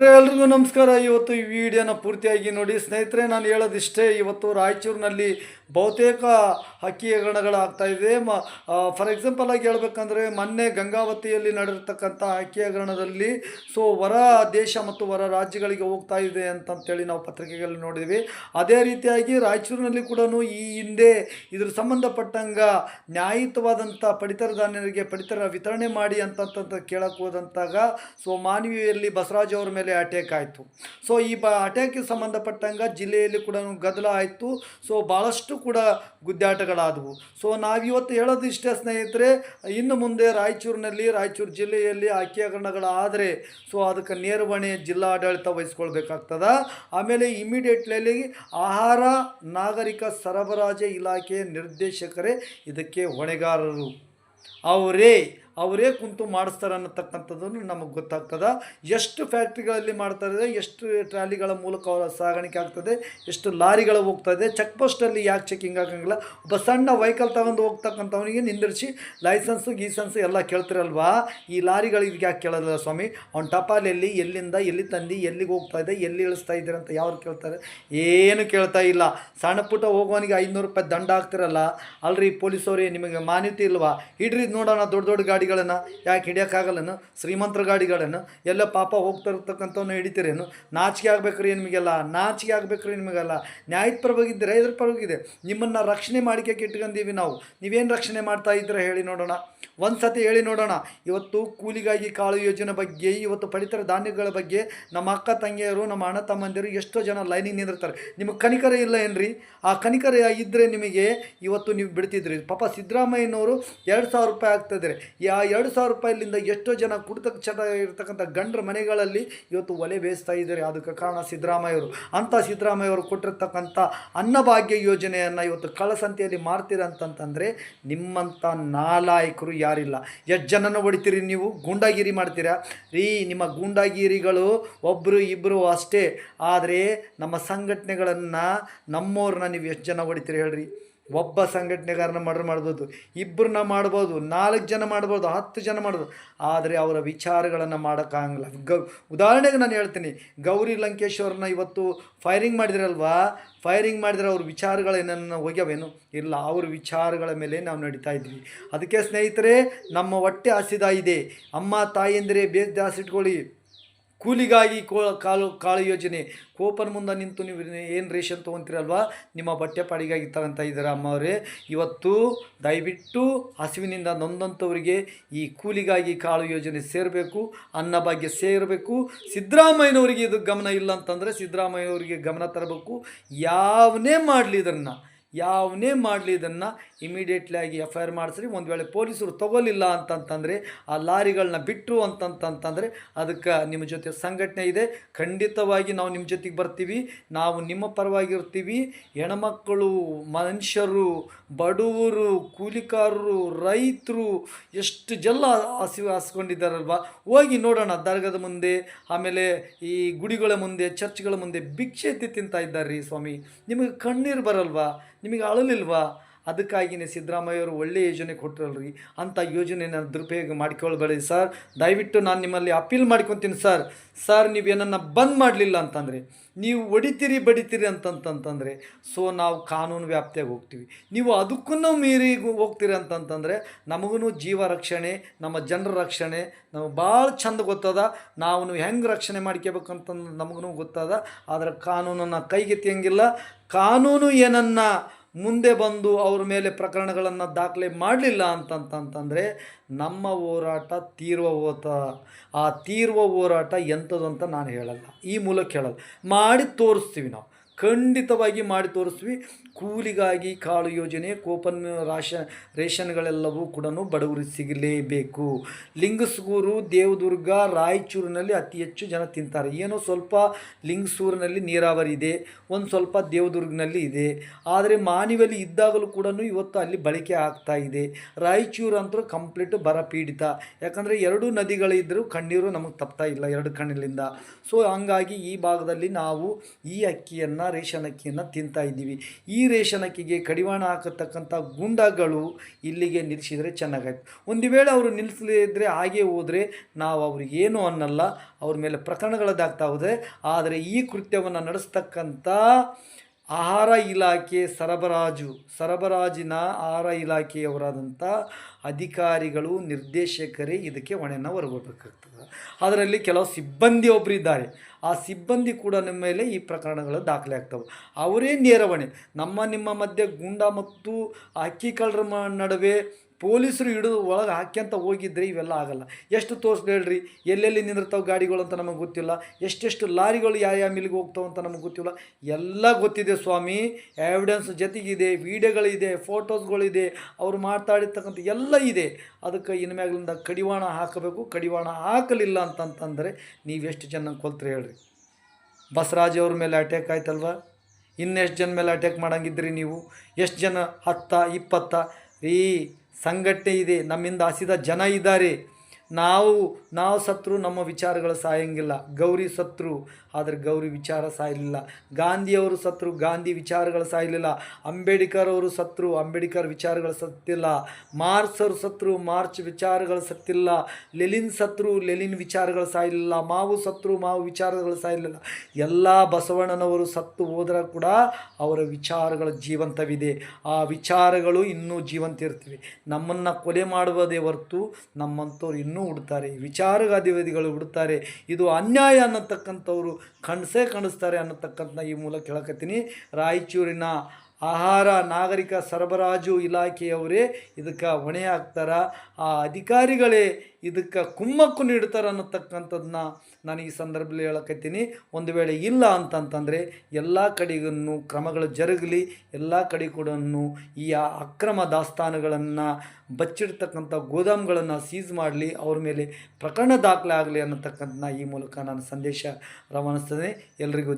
ಎಲ್ರಿಗೂ ನಮಸ್ಕಾರ. ಇವತ್ತು ಈ ವಿಡಿಯೋನ ಪೂರ್ತಿಯಾಗಿ ನೋಡಿ. ಸ್ನೇಹಿತರೆ, ನಾನು ಹೇಳೋದಿಷ್ಟೇ, ಇವತ್ತು ರಾಯಚೂರಿನಲ್ಲಿ ಬಹುತೇಕ ಹಕ್ಕಿ ಹಗರಣಗಳಾಗ್ತಾ ಇದೆ. ಮ ಫಾರ್ ಎಕ್ಸಾಂಪಲ್ ಆಗಿ ಹೇಳ್ಬೇಕಂದ್ರೆ, ಮೊನ್ನೆ ಗಂಗಾವತಿಯಲ್ಲಿ ನಡೆದಿರ್ತಕ್ಕಂಥ ಹಕ್ಕಿ ಹಗರಣದಲ್ಲಿ ಸೊ ಹೊರ ದೇಶ ಮತ್ತು ಹೊರ ರಾಜ್ಯಗಳಿಗೆ ಹೋಗ್ತಾ ಇದೆ ಅಂತಂತೇಳಿ ನಾವು ಪತ್ರಿಕೆಗಳಲ್ಲಿ ನೋಡಿದ್ವಿ. ಅದೇ ರೀತಿಯಾಗಿ ರಾಯಚೂರಿನಲ್ಲಿ ಕೂಡ ಈ ಹಿಂದೆ ಇದ್ರ ಸಂಬಂಧಪಟ್ಟಂಗ ನ್ಯಾಯಯುತವಾದಂಥ ಪಡಿತರ ಧಾನ್ಯರಿಗೆ ಪಡಿತರ ವಿತರಣೆ ಮಾಡಿ ಅಂತಂತ ಕೇಳಕ್ಕೆ ಹೋದಂತಾಗ, ಸೊ ಮಾನವೀಯಲ್ಲಿ ಬಸವರಾಜ್ ಅವರ ಅಟ್ಯಾಕ್ ಆಯಿತು. ಸೊ ಈ ಬ ಅಟ್ಯಾಕಿಗೆ ಸಂಬಂಧಪಟ್ಟಂಗ ಜಿಲ್ಲೆಯಲ್ಲಿ ಕೂಡ ಗದ್ದಲ ಆಯಿತು. ಸೊ ಭಾಳಷ್ಟು ಕೂಡ ಗುದ್ದಾಟಗಳಾದವು. ಸೊ ನಾವಿವತ್ತು ಹೇಳೋದಿಷ್ಟೇ ಸ್ನೇಹಿತರೆ, ಇನ್ನು ಮುಂದೆ ರಾಯಚೂರಿನಲ್ಲಿ, ರಾಯಚೂರು ಜಿಲ್ಲೆಯಲ್ಲಿ ಅಕ್ಕಿ ಹಗರಣಗಳಾದರೆ ಸೊ ಅದಕ್ಕೆ ನೇರವಣೆ ಜಿಲ್ಲಾಡಳಿತ ವಹಿಸ್ಕೊಳ್ಬೇಕಾಗ್ತದ. ಆಮೇಲೆ ಇಮಿಡಿಯೇಟ್ಲಿ ಆಹಾರ, ನಾಗರಿಕ ಸರಬರಾಜು ಇಲಾಖೆಯ ನಿರ್ದೇಶಕರೇ ಇದಕ್ಕೆ ಹೊಣೆಗಾರರು. ಅವರೇ ಅವರೇ ಕುಂತು ಮಾಡಿಸ್ತಾರೆ ಅನ್ನತಕ್ಕಂಥದ್ದನ್ನು ನಮಗೆ ಗೊತ್ತಾಗ್ತದೆ. ಎಷ್ಟು ಫ್ಯಾಕ್ಟ್ರಿಗಳಲ್ಲಿ ಮಾಡ್ತಾರೆ ಎಷ್ಟು ಟ್ರಾಲಿಗಳ ಮೂಲಕ ಅವರ ಸಾಗಾಣಿಕೆ ಆಗ್ತದೆ, ಎಷ್ಟು ಲಾರಿಗಳು ಹೋಗ್ತಾ ಇದೆ, ಚೆಕ್ ಪೋಸ್ಟಲ್ಲಿ ಯಾಕೆ ಚೆಕಿಂಗ್ ಆಗಂಗಿಲ್ಲ. ಒಬ್ಬ ಸಣ್ಣ ವೆಹಿಕಲ್ ತಗೊಂಡು ಹೋಗ್ತಕ್ಕಂಥವನಿಗೆ ನಿಂದಿರಿಸಿ, ಲೈಸೆನ್ಸು, ಗೀಸೆನ್ಸು ಎಲ್ಲ ಕೇಳ್ತಿರಲ್ವಾ? ಈ ಲಾರಿಗಳಿಗೆ ಯಾಕೆ ಕೇಳೋದಿಲ್ಲ ಸ್ವಾಮಿ? ಅವ್ನ ಟಪಾಲೆಲ್ಲಿ ಎಲ್ಲಿಂದ, ಎಲ್ಲಿ ತಂದು, ಎಲ್ಲಿಗೆ ಹೋಗ್ತಾ ಇದೆ, ಎಲ್ಲಿ ಇಳಿಸ್ತಾ ಇದ್ದೀರ ಅಂತ ಯಾರು ಕೇಳ್ತಾರೆ? ಏನು ಕೇಳ್ತಾ ಇಲ್ಲ. ಸಣ್ಣ ಪುಟ್ಟ ಹೋಗೋನಿಗೆ ಐನೂರು ರೂಪಾಯಿ ದಂಡ ಹಾಕ್ತಿರಲ್ಲ ಅಲ್ರಿ ಪೊಲೀಸವ್ರಿಗೆ ನಿಮಗೆ ಮಾನ್ಯತೆ ಇಲ್ವಾ? ಇಡ್ರಿ ನೋಡೋಣ ದೊಡ್ಡ ದೊಡ್ಡ ಗಾಡಿಗಳನ್ನು ಯಾಕೆ ಹಿಡಿಯೋಕ್ಕಾಗಲ್ಲನು? ಶ್ರೀಮಂತರ ಗಾಡಿಗಳನ್ನು ಎಲ್ಲ ಪಾಪ ಹೋಗ್ತಾ ಇರ್ತಕ್ಕಂಥವ್ನ ಹಿಡಿತೀರೇನು? ನಾಚಿಕೆ ಆಗ್ಬೇಕ್ರಿ ನಿಮಗೆಲ್ಲ, ನಾಚಿಕೆ ಆಗ್ಬೇಕ್ರಿ ನಿಮಗೆಲ್ಲ. ನ್ಯಾಯದ ಪರವಾಗಿದ್ದರೆ ಇದ್ರ ಪರವಾಗಿದೆ ನಿಮ್ಮನ್ನು ರಕ್ಷಣೆ ಮಾಡಿಕೆ ಇಟ್ಕೊಂಡೀವಿ ನಾವು. ನೀವೇನು ರಕ್ಷಣೆ ಮಾಡ್ತಾ ಇದ್ರೆ ಹೇಳಿ ನೋಡೋಣ. ಒಂದು ಸತಿ ಹೇಳಿ ನೋಡೋಣ. ಇವತ್ತು ಕೂಲಿಗಾಗಿ ಕಾಳು ಯೋಜನೆ ಬಗ್ಗೆ, ಇವತ್ತು ಪಡಿತರ ಧಾನ್ಯಗಳ ಬಗ್ಗೆ ನಮ್ಮ ಅಕ್ಕ ತಂಗಿಯರು, ನಮ್ಮ ಅಣ್ಣ ತಮ್ಮಂದಿರು ಎಷ್ಟೋ ಜನ ಲೈನಿಗೆ ನಿಂದಿರ್ತಾರೆ. ನಿಮಗೆ ಕನಿಕರ ಇಲ್ಲ ಏನ್ರಿ? ಆ ಕನಿಕರ ಇದ್ದರೆ ನಿಮಗೆ ಇವತ್ತು ನೀವು ಬಿಡ್ತಿದ್ರಿ. ಪಾಪ ಸಿದ್ದರಾಮಯ್ಯನವರು ಎರಡು ಸಾವಿರ ರೂಪಾಯಿ ಆಗ್ತಿದ್ದಾರೆ ಯಾ ಎರಡು ಸಾವಿರ ರೂಪಾಯಿಲಿಂದ ಎಷ್ಟೋ ಜನ ಕುಡಿತಕ್ಕೆ ಚಟ ಇರ್ತಕ್ಕಂಥ ಗಂಡ್ರ ಮನೆಗಳಲ್ಲಿ ಇವತ್ತು ಒಲೆ ಬೇಯಿಸ್ತಾ ಇದ್ದಾರೆ. ಅದಕ್ಕೆ ಕಾರಣ ಸಿದ್ದರಾಮಯ್ಯವರು. ಅಂಥ ಸಿದ್ದರಾಮಯ್ಯವರು ಕೊಟ್ಟಿರ್ತಕ್ಕಂಥ ಅನ್ನಭಾಗ್ಯ ಯೋಜನೆಯನ್ನು ಇವತ್ತು ಕಳಸಂತೆಯಲ್ಲಿ ಮಾರ್ತೀರ ಅಂತಂತಂದರೆ ನಿಮ್ಮಂಥ ನಾಲಾಯಕರು ಯಾರಿಲ್ಲ. ಎಷ್ಟು ಜನನ ಹೊಡಿತೀರಿ ನೀವು, ಗೂಂಡಾಗಿರಿ ಮಾಡ್ತೀರಾ? ರೀ, ನಿಮ್ಮ ಗೂಂಡಾಗಿರಿಗಳು ಒಬ್ಬರು ಇಬ್ಬರು ಅಷ್ಟೇ. ಆದರೆ ನಮ್ಮ ಸಂಘಟನೆಗಳನ್ನು ನಮ್ಮವ್ರನ್ನ ನೀವು ಎಷ್ಟು ಜನ ಹೊಡಿತೀರಿ ಹೇಳ್ರಿ. ಒಬ್ಬ ಸಂಘಟನೆಗಾರನ ಮರ್ಡರ್ ಮಾಡ್ಬೋದು ಇಬ್ಬರನ್ನ ಮಾಡ್ಬೋದು, ನಾಲ್ಕು ಜನ ಮಾಡ್ಬೋದು, ಹತ್ತು ಜನ ಮಾಡ್ಬೋದು. ಆದರೆ ಅವರ ವಿಚಾರಗಳನ್ನು ಮಾಡೋಕ್ಕಾಗಲ್ಲ ಗೌ, ಉದಾಹರಣೆಗೆ ನಾನು ಹೇಳ್ತೀನಿ, ಗೌರಿ ಲಂಕೇಶ್ ಅವ್ರನ್ನ ಇವತ್ತು ಫೈರಿಂಗ್ ಮಾಡಿದ್ರಲ್ವಾ? ಫೈರಿಂಗ್ ಮಾಡಿದ್ರೆ ಅವ್ರ ವಿಚಾರಗಳೇನನ್ನು ಹೋಗ್ಯವೇನು? ಇಲ್ಲ, ಅವ್ರ ವಿಚಾರಗಳ ಮೇಲೆ ನಾವು ನಡೀತಾ ಇದ್ವಿ. ಅದಕ್ಕೆ ಸ್ನೇಹಿತರೆ, ನಮ್ಮ ಹೊಟ್ಟೆ ಹಸಿದ ಇದೆ. ಅಮ್ಮ ತಾಯಿಯಂದರೆ ಬೇಸ್ ಜಾಸ್ತಿ ಇಟ್ಕೊಳ್ಳಿ ಕೂಲಿಗಾಗಿ ಕೋ ಕಾಲು ಕಾಳು ಯೋಜನೆ. ಕೋಪನ್ ಮುಂದೆ ನಿಂತು ನೀವು ಏನು ರೇಷನ್ ತೊಗೊತೀರಲ್ವಾ? ನಿಮ್ಮ ಬಟ್ಟೆ ಪಾಡಿಗಾಗಿ ತಗೊಂತ ಇದ್ದಾರೆ ಅಮ್ಮವರೇ. ಇವತ್ತು ದಯವಿಟ್ಟು ಹಸಿವಿನಿಂದ ನೊಂದಂಥವರಿಗೆ ಈ ಕೂಲಿಗಾಗಿ ಕಾಳು ಯೋಜನೆ ಸೇರಬೇಕು ಅನ್ನಭಾಗ್ಯ ಸೇರಬೇಕು. ಸಿದ್ದರಾಮಯ್ಯನವರಿಗೆ ಇದು ಗಮನ ಇಲ್ಲ ಅಂತಂದರೆ ಸಿದ್ದರಾಮಯ್ಯನವರಿಗೆ ಗಮನ ತರಬೇಕು. ಯಾವನೇ ಮಾಡಲಿ ಇದನ್ನು. ಯಾವನೇ ಮಾಡಲಿ ಇದನ್ನು ಇಮಿಡಿಯೇಟ್ಲಿ ಆಗಿ ಎಫ್ ಐ ಆರ್ ಮಾಡಿಸ್ರಿ. ಒಂದು ವೇಳೆ ಪೊಲೀಸರು ತಗೋಲಿಲ್ಲ ಅಂತಂತಂದರೆ, ಆ ಲಾರಿಗಳನ್ನ ಬಿಟ್ಟರು ಅಂತಂತಂತಂದರೆ ಅದಕ್ಕೆ ನಿಮ್ಮ ಜೊತೆ ಸಂಘಟನೆ ಇದೆ. ಖಂಡಿತವಾಗಿ ನಾವು ನಿಮ್ಮ ಜೊತೆಗೆ ಬರ್ತೀವಿ. ನಾವು ನಿಮ್ಮ ಪರವಾಗಿರ್ತೀವಿ. ಹೆಣ್ಮಕ್ಕಳು ಮನುಷ್ಯರು ಬಡವರು ಕೂಲಿಕಾರರು, ರೈತರು, ಎಷ್ಟು ಜಲ್ಲ ಹಸಿ ಹಾಸ್ಕೊಂಡಿದ್ದಾರಲ್ವ ಹೋಗಿ ನೋಡೋಣ. ದರ್ಗದ ಮುಂದೆ, ಆಮೇಲೆ ಈ ಗುಡಿಗಳ ಮುಂದೆ, ಚರ್ಚ್ಗಳ ಮುಂದೆ ಭಿಕ್ಷೆ ಎತ್ತಿ ತಿಂತಾ ಇದ್ದಾರೆ ರೀ ಸ್ವಾಮಿ. ನಿಮಗೆ ಕಣ್ಣೀರು ಬರಲ್ವಾ? ನಿಮಗೆ ಅಳಲಿಲ್ವಾ? ಅದಕ್ಕಾಗಿಯೇ ಸಿದ್ದರಾಮಯ್ಯವರು ಒಳ್ಳೆಯ ಯೋಜನೆ ಕೊಟ್ಟರಲ್ರಿ ಅಂಥ ಯೋಜನೆಯನ್ನು ದುರುಪಯೋಗ ಮಾಡ್ಕೊಳ್ಬೇಡಿ ಸರ್. ದಯವಿಟ್ಟು ನಾನು ನಿಮ್ಮಲ್ಲಿ ಅಪೀಲ್ ಮಾಡ್ಕೊತೀನಿ ಸರ್. ಸರ್, ನೀವು ಏನನ್ನು ಬಂದ್ ಮಾಡಲಿಲ್ಲ ಅಂತಂದರೆ, ನೀವು ಹೊಡಿತೀರಿ, ಬಡಿತೀರಿ ಅಂತಂತಂತಂದರೆ, ಸೊ ನಾವು ಕಾನೂನು ವ್ಯಾಪ್ತಿಯಾಗಿ ಹೋಗ್ತೀವಿ. ನೀವು ಅದಕ್ಕೂ ಮೀರಿ ಹೋಗ್ತೀರಿ ಅಂತಂತಂದರೆ ನಮಗೂ ಜೀವ ರಕ್ಷಣೆ, ನಮ್ಮ ಜನರ ರಕ್ಷಣೆ ನಮಗೆ ಭಾಳ ಚಂದ ಗೊತ್ತದ. ನಾವು ಹೆಂಗೆ ರಕ್ಷಣೆ ಮಾಡ್ಕೋಬೇಕಂತಂದು ನಮಗೂ ಗೊತ್ತದ. ಆದರೆ ಕಾನೂನನ್ನು ಕೈಗೆತ್ತಿಯಂಗಿಲ್ಲ. ಕಾನೂನು ಏನನ್ನು ಮುಂದೆ ಬಂದು ಅವ್ರ ಮೇಲೆ ಪ್ರಕರಣಗಳನ್ನು ದಾಖಲೆ ಮಾಡಲಿಲ್ಲ ಅಂತಂತಂತಂದರೆ ನಮ್ಮ ಹೋರಾಟ ತೀರ್ವ ಹೋತ, ಆ ತೀರ್ವ ಹೋರಾಟ ಎಂಥದ್ದು ಅಂತ ನಾನು ಹೇಳಲ್ಲ. ಈ ಮೂಲಕ ಹೇಳಲ್ಲ. ಮಾಡಿ ತೋರಿಸ್ತೀವಿ ನಾವು. ಖಂಡಿತವಾಗಿ ಮಾಡಿ ತೋರಿಸ್ವಿ ಕೂಲಿಗಾಗಿ ಕಾಳು ಯೋಜನೆ, ಕೋಪನ್ ರಾಶ, ರೇಷನ್ಗಳೆಲ್ಲವೂ ಕೂಡ ಬಡವರಿಗೆ ಸಿಗಲೇಬೇಕು. ಲಿಂಗಸೂರು, ದೇವದುರ್ಗ, ರಾಯಚೂರಿನಲ್ಲಿ ಅತಿ ಹೆಚ್ಚು ಜನ ತಿಂತಾರೆ. ಏನೋ ಸ್ವಲ್ಪ ಲಿಂಗಸೂರಿನಲ್ಲಿ ನೀರಾವರಿ ಇದೆ, ಒಂದು ಸ್ವಲ್ಪ ದೇವದುರ್ಗನಲ್ಲಿ ಇದೆ. ಆದರೆ ಮಾನಿವಲ್ಲಿ ಇದ್ದಾಗಲೂ ಕೂಡ ಇವತ್ತು ಅಲ್ಲಿ ಬಳಕೆ ಆಗ್ತಾ ಇದೆ. ರಾಯಚೂರು ಅಂತೂ ಕಂಪ್ಲೀಟ್ ಬರಪೀಡಿತ ಯಾಕಂದರೆ ಎರಡು ನದಿಗಳಿದ್ದರೂ ಕಣ್ಣೀರು ನಮಗೆ ತಪ್ತಾ ಇಲ್ಲ ಎರಡು ಕಣ್ಣಿಲಿಂದ ಸೊ ಹಂಗಾಗಿ ಈ ಭಾಗದಲ್ಲಿ ನಾವು ಈ ಅಕ್ಕಿಯನ್ನು ರೇಷನ್ ಅಕ್ಕಿಯನ್ನು ತಿಂತಾ ಇದ್ದೀವಿ. ಈ ರೇಷನ್ ಅಕ್ಕಿಗೆ ಕಡಿವಾಣ ಹಾಕತಕ್ಕಂಥ ಗುಂಡಗಳು ಇಲ್ಲಿಗೆ ನಿಲ್ಲಿಸಿದರೆ ಚೆನ್ನಾಗಾಯ್ತು. ಒಂದು ವೇಳೆ ಅವರು ನಿಲ್ಲಿಸಲಿದ್ರೆ ಹಾಗೆ ಹೋದರೆ ನಾವು ಅವ್ರಿಗೇನು ಅನ್ನಲ್ಲ, ಅವ್ರ ಮೇಲೆ ಪ್ರಕರಣಗಳದ್ದಾಗ್ತಾ ಹೋದರೆ, ಆದರೆ ಈ ಕೃತ್ಯವನ್ನು ನಡೆಸ್ತಕ್ಕಂಥ ಆಹಾರ ಇಲಾಖೆ ಸರಬರಾಜು, ಸರಬರಾಜಿನ ಆಹಾರ ಇಲಾಖೆಯವರಾದಂಥ ಅಧಿಕಾರಿಗಳು, ನಿರ್ದೇಶಕರೇ ಇದಕ್ಕೆ ಹೊಣೆಯನ್ನು ಹೊರಬೇಕಾಗ್ತದೆ ಅದರಲ್ಲಿ ಕೆಲವು ಸಿಬ್ಬಂದಿ ಒಬ್ಬರು ಇದ್ದಾರೆ. ಆ ಸಿಬ್ಬಂದಿ ಕೂಡ ನಿಮ್ಮ ಮೇಲೆ ಈ ಪ್ರಕರಣಗಳು ದಾಖಲೆ ಆಗ್ತವೆ. ಅವರೇ ನೇರ ನಮ್ಮ ನಿಮ್ಮ ಮಧ್ಯೆ ಗುಂಡ ಮತ್ತು ಅಕ್ಕಿ ಕಳ್ಳರ ನಡುವೆ ಪೊಲೀಸರು ಹಿಡಿದು ಒಳಗೆ ಹಾಕ್ಯಂತ ಹೋಗಿದ್ರೆ ಇವೆಲ್ಲ ಆಗಲ್ಲ. ಎಷ್ಟು ತೋರಿಸ್ದು ಹೇಳ್ರಿ? ಎಲ್ಲೆಲ್ಲಿ ನಿಂದಿರ್ತಾವೆ ಗಾಡಿಗಳು ಅಂತ ನಮಗೆ ಗೊತ್ತಿಲ್ಲ. ಎಷ್ಟೆಷ್ಟು ಲಾರಿಗಳು ಯಾವ ಯಾವ ಮಿಲ್ಗೆ ಹೋಗ್ತಾವೆ ಅಂತ ನಮಗೆ ಗೊತ್ತಿಲ್ಲ. ಎಲ್ಲ ಗೊತ್ತಿದೆ ಸ್ವಾಮಿ. ಎವಿಡೆನ್ಸ್ ಜೊತೆಗಿದೆ, ವಿಡಿಯೋಗಳಿದೆ, ಫೋಟೋಸ್ಗಳಿದೆ. ಅವ್ರು ಮಾತಾಡಿರ್ತಕ್ಕಂಥ ಎಲ್ಲ ಇದೆ. ಅದಕ್ಕೆ ಇನ್ಮ್ಯಾಗ್ಲಿಂದ ಕಡಿವಾಣ ಹಾಕಬೇಕು. ಕಡಿವಾಣ ಹಾಕಲಿಲ್ಲ ಅಂತಂತಂದರೆ ನೀವೆಷ್ಟು ಜನ ಕೊಲ್ತ್ರಿ ಹೇಳ್ರಿ? ಬಸವರಾಜ್ ಅವ್ರ ಮೇಲೆ ಅಟ್ಯಾಕ್ ಆಯ್ತಲ್ವ? ಇನ್ನೆಷ್ಟು ಜನ ಮೇಲೆ ಅಟ್ಯಾಕ್ ಮಾಡಂಗಿದ್ರಿ ನೀವು? ಎಷ್ಟು ಜನ ಹತ್ತ, ಇಪ್ಪತ್ತ? ರೀ ಸಂಘಟನೆ ಇದೆ ನಮ್ಮಿಂದ ಹಸಿದ ಜನ ಇದ್ದಾರೆ. ನಾವು ನಾವು ಸತ್ರು, ನಮ್ಮ ವಿಚಾರಗಳು ಸಾಯಂಗಿಲ್ಲ. ಗೌರಿ ಸತ್ರು, ಆದರೆ ಗೌರಿ ವಿಚಾರ ಸಾಯಲಿಲ್ಲ. ಗಾಂಧಿಯವರು ಸತ್ರು, ಗಾಂಧಿ ವಿಚಾರಗಳು ಸಾಯಲಿಲ್ಲ. ಅಂಬೇಡ್ಕರ್ ಅವರು ಸತ್ರು, ಅಂಬೇಡ್ಕರ್ ವಿಚಾರಗಳು ಸತ್ತಿಲ್ಲ. ಮಾರ್ಚ್ ಅವರು ಸತ್ರು, ಮಾರ್ಚ್ ವಿಚಾರಗಳು ಸತ್ತಿಲ್ಲ. ಲೆಲಿನ್ ಸತ್ರು ಲೆಲಿನ್ ವಿಚಾರಗಳು ಸಾಯಲಿಲ್ಲ. ಮಾವು ಸತ್ರು, ಮಾವು ವಿಚಾರಗಳು ಸಾಯಲಿಲ್ಲ. ಎಲ್ಲ ಬಸವಣ್ಣನವರು ಸತ್ತು ಹೋದ್ರೆ ಕೂಡ ಅವರ ವಿಚಾರಗಳ ಜೀವಂತವಿದೆ. ಆ ವಿಚಾರಗಳು ಇನ್ನೂ ಜೀವಂತ ಇರ್ತಿವೆ. ನಮ್ಮನ್ನು ಕೊಲೆ ಮಾಡುವುದೇ ಹೊರತು ನಮ್ಮಂಥವ್ರು ಇನ್ನೂ ಹುಡ್ತಾರೆ ವಿಚಾರಗಾದಿವಾದಿಗಳು ಹುಡ್ತಾರೆ. ಇದು ಅನ್ಯಾಯ ಅನ್ನತಕ್ಕಂಥವ್ರು ಕಣ್ಸೇ ಕಾಣಿಸ್ತಾರೆ ಅನ್ನತಕ್ಕಂಥ ಈ ಮೂಲಕ ಹೇಳಕತ್ತೀನಿ ರಾಯಚೂರಿನ ಆಹಾರ ನಾಗರಿಕ ಸರಬರಾಜು ಇಲಾಖೆಯವರೇ ಇದಕ್ಕೆ ಹೊಣೆ ಹಾಕ್ತಾರ ಆ ಅಧಿಕಾರಿಗಳೇ ಇದಕ್ಕೆ ಕುಮ್ಮಕ್ಕು ನೀಡ್ತಾರೆ ಅನ್ನತಕ್ಕಂಥದ್ದನ್ನ ನಾನು ಈ ಸಂದರ್ಭದಲ್ಲಿ ಹೇಳಕತ್ತೀನಿ. ಒಂದು ವೇಳೆ ಇಲ್ಲ ಅಂತಂತಂದರೆ ಎಲ್ಲ ಕಡೆಗೂ ಕ್ರಮಗಳು ಜರುಗಲಿ, ಎಲ್ಲ ಕಡೆ ಕೂಡ ಈ ಅಕ್ರಮ ದಾಸ್ತಾನುಗಳನ್ನು ಬಚ್ಚಿಡ್ತಕ್ಕಂಥ ಗೋದಾಮುಗಳನ್ನು ಸೀಸ್ ಮಾಡಲಿ, ಅವ್ರ ಮೇಲೆ ಪ್ರಕರಣ ದಾಖಲೆ ಆಗಲಿ ಅನ್ನತಕ್ಕಂಥ ಈ ಮೂಲಕ ನಾನು ಸಂದೇಶ ರವಾನಿಸ್ತೇನೆ. ಎಲ್ರಿಗೂ